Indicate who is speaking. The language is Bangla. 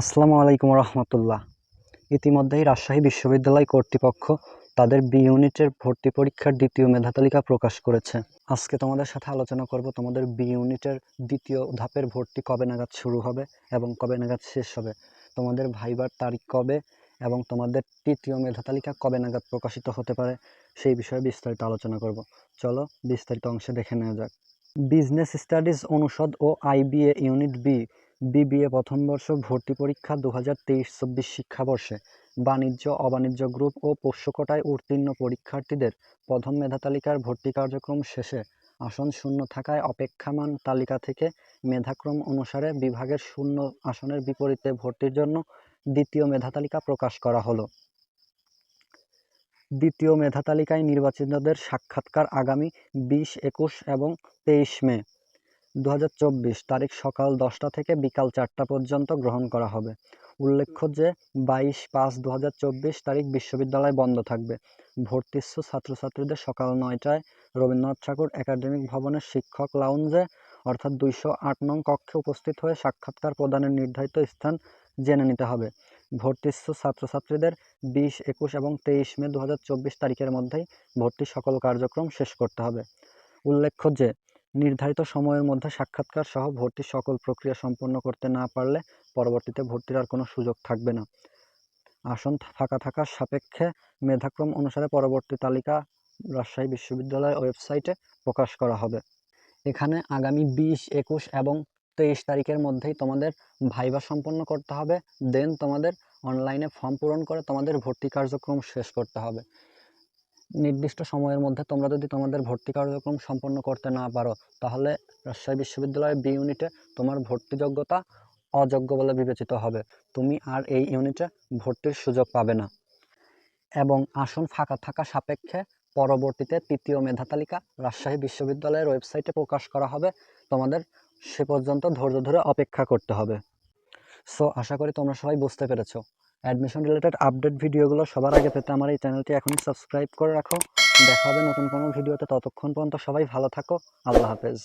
Speaker 1: আসসালামু আলাইকুম রহমতুল্লাহ। ইতিমধ্যেই রাজশাহী বিশ্ববিদ্যালয় কর্তৃপক্ষ তাদের বি ইউনিটের ভর্তি পরীক্ষার দ্বিতীয় মেধা তালিকা প্রকাশ করেছে। আজকে তোমাদের সাথে আলোচনা করব তোমাদের বি ইউনিটের দ্বিতীয় ধাপের ভর্তি কবে নাগাদ শুরু হবে এবং কবে নাগাদ শেষ হবে, তোমাদের ভাইবার তারিখ কবে এবং তোমাদের তৃতীয় মেধা তালিকা কবে নাগাদ প্রকাশিত হতে পারে সেই বিষয়ে বিস্তারিত আলোচনা করব। চলো বিস্তারিত অংশে দেখে নেওয়া যাক। বিজনেস স্টাডিজ অনুষদ ও আইবিএ ইউনিট বি বিবিএ প্রথম বর্ষ ভর্তি পরীক্ষা দু হাজার তেইশ চব্বিশ শিক্ষাবর্ষে। বাণিজ্য, অবাণিজ্য গ্রুপ ও পোষ্যকোটায় উত্তীর্ণ পরীক্ষার্থীদের প্রথম মেধা তালিকার ভর্তি কার্যক্রম শেষে আসন শূন্য থাকায় অপেক্ষামান তালিকা থেকে মেধাক্রম অনুসারে বিভাগের শূন্য আসনের বিপরীতে ভর্তির জন্য দ্বিতীয় মেধা তালিকা প্রকাশ করা হলো। দ্বিতীয় মেধা তালিকায় নির্বাচিতদের সাক্ষাৎকার আগামী বিশ, একুশ এবং তেইশ মে। দু হাজার চব্বিশ তারিখ সকাল দশটা থেকে বিকাল চারটা পর্যন্ত গ্রহণ করা হবে। উল্লেখ্য যে, বাইশ পাঁচ দু তারিখ বিশ্ববিদ্যালয় বন্ধ থাকবে। ভর্তিচ্ছ ছাত্রছাত্রীদের সকাল নয়টায় রবীন্দ্রনাথ ঠাকুর একাডেমিক ভবনের শিক্ষক লাউঞ্জে, অর্থাৎ দুইশো আট নং কক্ষে উপস্থিত হয়ে সাক্ষাৎকার প্রদানের নির্ধারিত স্থান জেনে নিতে হবে। ভর্তিচ্ছ ছাত্রছাত্রীদের বিশ, একুশ এবং তেইশ মে দু হাজার চব্বিশ তারিখের মধ্যেই ভর্তির সকল কার্যক্রম শেষ করতে হবে। উল্লেখ্য যে নির্ধারিত সময়ের মধ্যে সাক্ষাৎকার সহ ভর্তির সকল প্রক্রিয়া সম্পন্ন করতে না পারলে পরবর্তীতে ভর্তির আর কোনো সুযোগ থাকবে না। আসন ফাঁকা থাকার সাপেক্ষে মেধাক্রম অনুসারে পরবর্তী তালিকা রাজশাহী বিশ্ববিদ্যালয়ের ওয়েবসাইটে প্রকাশ করা হবে। এখানে আগামী বিশ, একুশ এবং তেইশ তারিখের মধ্যেই তোমাদের ভাইবা সম্পন্ন করতে হবে। দেন তোমাদের অনলাইনে ফর্ম পূরণ করে তোমাদের ভর্তি কার্যক্রম শেষ করতে হবে। নির্দিষ্ট সময়ের মধ্যে তোমরা যদি তোমাদের ভর্তি কার্যক্রম সম্পন্ন করতে না পারো, তাহলে রাজশাহী বিশ্ববিদ্যালয়ের বি ইউনিটে তোমার ভর্তি যোগ্যতা অযোগ্য বলে বিবেচিত হবে। তুমি আর এই ইউনিটে ভর্তির সুযোগ পাবে না। এবং আসন ফাঁকা থাকা সাপেক্ষে পরবর্তীতে তৃতীয় মেধা তালিকা রাজশাহী বিশ্ববিদ্যালয়ের ওয়েবসাইটে প্রকাশ করা হবে। তোমাদের সে পর্যন্ত ধৈর্য ধরে অপেক্ষা করতে হবে। সো আশা করি তোমরা সবাই বুঝতে পেরেছ। অ্যাডমিশন রিলেটেড আপডেট ভিডিওগুলো সবার আগে পেতে আমার এই চ্যানেলটি এখনই সাবস্ক্রাইব করে রাখো। দেখা হবে নতুন কোনো ভিডিওতে ততক্ষণ পর্যন্ত সবাই ভালো থাকো। আল্লাহ হাফেজ।